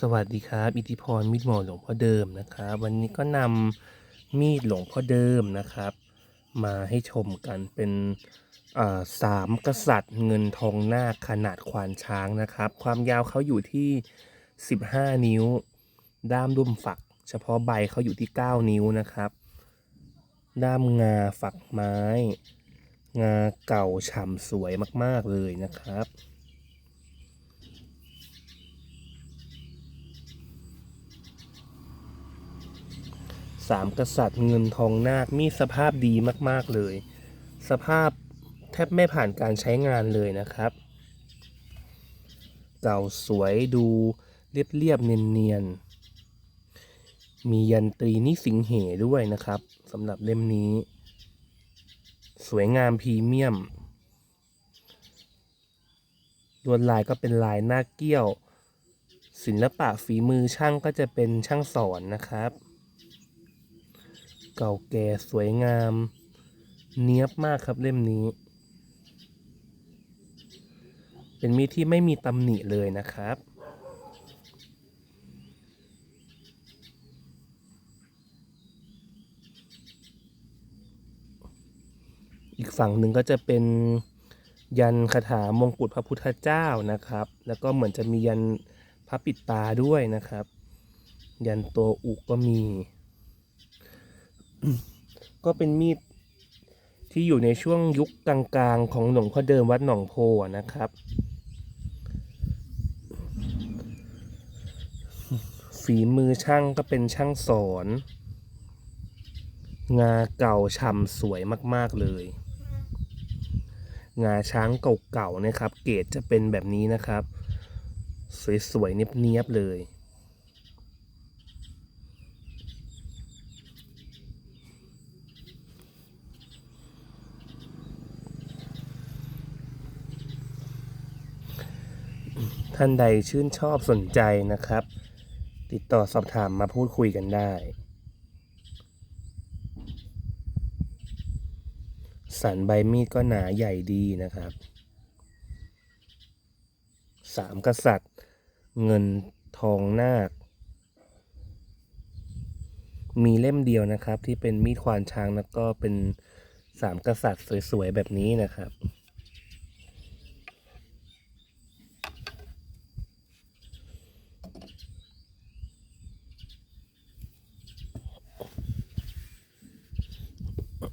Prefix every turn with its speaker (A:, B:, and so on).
A: สวัสดีครับ อิทธิพรมิตรหมอหลวงพ่อเดิมนะครับ วันนี้ก็นำมีดหลวงพ่อเดิมนะครับ มาให้ชมกันเป็นสามกษัตริย์เงินทองนาคขนาดควานช้างนะครับ ความยาวเขาอยู่ที่ 15 นิ้ว ด้ามดุมฝัก เฉพาะใบเขาอยู่ที่ 9 นิ้วนะครับ ด้ามงาฝักไม้ งาเก่าฉ่ำสวยมากๆเลยนะครับ สามกษัตริย์เงินทองนาคมีสภาพดีมากๆเลย สภาพแทบไม่ผ่านการใช้งานเลยนะครับ เก่าสวยดูเรียบๆเนียนๆ มียันตรีนิสิงเหด้วยนะครับสำหรับเล่มนี้ สวยงามพรีเมียมลวดลายก็เป็นลายหน้าเกี้ยว ศิลปะฝีมือช่างก็จะเป็นช่างสอนนะครับ เก่าแก่สวยงาม เนียบมากครับเล่มนี้ เป็นมีดที่ไม่มีตำหนิเลยนะครับอีกฝั่งหนึ่งก็จะเป็นยันคาถามงกุฎพระพุทธเจ้านะครับ แล้วก็เหมือนจะมียันพระปิดตาด้วยนะครับ ยันตัวอุกก็มี ก็เป็นมีดที่อยู่ในช่วงยุคกลางๆ ของหลวงพ่อเดิมวัดหนองโพนะครับ ฝีมือช่างก็เป็นช่างสอน งาเก่าฉ่ำสวยมากๆเลย งาช้างเก่าๆนะครับ เกรดจะเป็นแบบนี้นะครับ สวยๆเนียบๆเลย ท่านใดชื่นชอบสนใจนะครับ ติดต่อสอบถามมาพูดคุยกันได้ สันใบมีดก็หนาใหญ่ดีนะครับสามกษัตริย์ เงินทองนาค มีเล่มเดียวนะครับที่เป็นมีดควานช้างแล้วก็เป็นสามกษัตริย์สวยๆแบบนี้นะครับ